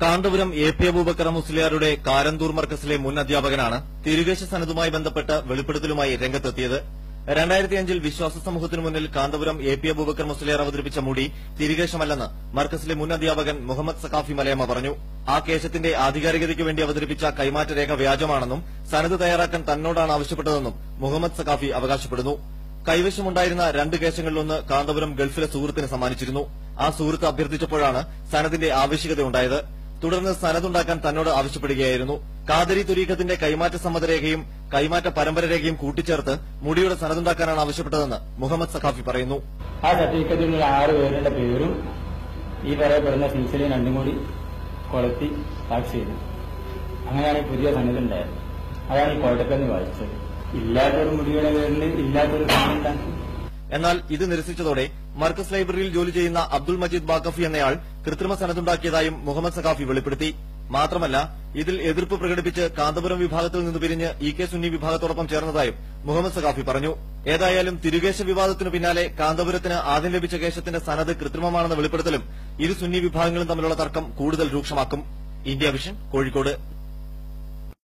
Kanthapuram A P Abubakar മുസ്ലിയാരുടെ കാരന്തൂർ മർക്കസിലെ മുൻ അധ്യാപകനാണ് തിരുകേശ സനതുമായി ബന്ധപ്പെട്ട വെളിപ്പെടുത്തലുമായി രംഗത്തെത്തിയത്. രണ്ടായിരത്തിയഞ്ചിൽ വിശ്വാസ സമൂഹത്തിനു മുന്നിൽ കാന്തപുരം എ പി അബൂബക്കർ മുസ്ലിയാർ അവതരിപ്പിച്ച മുടി തിരികേശമല്ലെന്ന് മർക്കസിലെ മുൻ അധ്യാപകൻ മുഹമ്മദ് സഖാഫി മലയമ്മ പറഞ്ഞു. ആ കേശത്തിന്റെ ആധികാരികതയ്ക്ക് വേണ്ടി അവതരിപ്പിച്ച കൈമാറ്റരേഖ വ്യാജമാണെന്നും സനത് തയ്യാറാക്കാൻ തന്നോടാണ് ആവശ്യപ്പെട്ടതെന്നും മുഹമ്മദ് സഖാഫി അവകാശപ്പെടുന്നു. കൈവശമുണ്ടായിരുന്ന രണ്ട് കേശങ്ങളിലൊന്ന് കാന്തപുരം ഗൾഫിലെ സുഹൃത്തിന് സമ്മാനിച്ചിരുന്നു. ആ സുഹൃത്ത് അഭ്യർത്ഥിച്ചപ്പോഴാണ് സനതിന്റെ ആവശ്യകതയുണ്ടായത്. തുടർന്ന് സനതുണ്ടാക്കാൻ തന്നോട് ആവശ്യപ്പെടുകയായിരുന്നു. കാതരി തുരീഖത്തിന്റെ കൈമാറ്റ സമ്മതരേഖയും കൈമാറ്റ പരമ്പര രേഖയും കൂട്ടിച്ചേർത്ത് മുടിയുടെ സനതുണ്ടാക്കാനാണ് ആവശ്യപ്പെട്ടതെന്ന് മുഹമ്മദ് സഖാഫി പറയുന്നു. ആ സർട്ടിഫിക്കറ്റിനുള്ള ആറ് പേരുടെ പേരും ഈ പറയപ്പെടുന്ന സിൽസിലയും രണ്ടും കൂടി കൊളത്തി ടാക്സ് ചെയ്തു. അങ്ങനെയാണ് പുതിയ സന്നദ്ധ ഉണ്ടായത്. അതാണ് ഈ കോട്ടക്കെന്ന് വായിച്ചത്. ഇല്ലാത്തൊരു മുടിയുടെ പേരിൽ ഇല്ലാത്തൊരു എന്നാൽ ഇത് നിരസിച്ചതോടെ മർക്കസ് ലൈബ്രറിയിൽ ജോലി ചെയ്യുന്ന അബ്ദുൾ മജീദ് ബാക്കഫി എന്നയാൾ കൃത്രിമ സനതുണ്ടാക്കിയതായും മുഹമ്മദ് സഖാഫി വെളിപ്പെടുത്തി. മാത്രമല്ല ഇതിൽ എതിർപ്പ് പ്രകടിപ്പിച്ച് കാന്തപുരം വിഭാഗത്തിൽ നിന്ന് പിരിഞ്ഞ് ഇ കെ സുന്നി വിഭാഗത്തോടൊപ്പം ചേർന്നതായും മുഹമ്മദ് സഖാഫി പറഞ്ഞു. ഏതായാലും തിരുകേശ വിവാദത്തിനു പിന്നാലെ കാന്തപുരത്തിന് ആദ്യം ലഭിച്ച കേശത്തിന്റെ സനത് കൃത്രിമമാണെന്ന വെളിപ്പെടുത്തലും ഇരു സുന്നി വിഭാഗങ്ങളും തമ്മിലുള്ള തർക്കം കൂടുതൽ രൂക്ഷമാക്കും. India vision Kozhikode.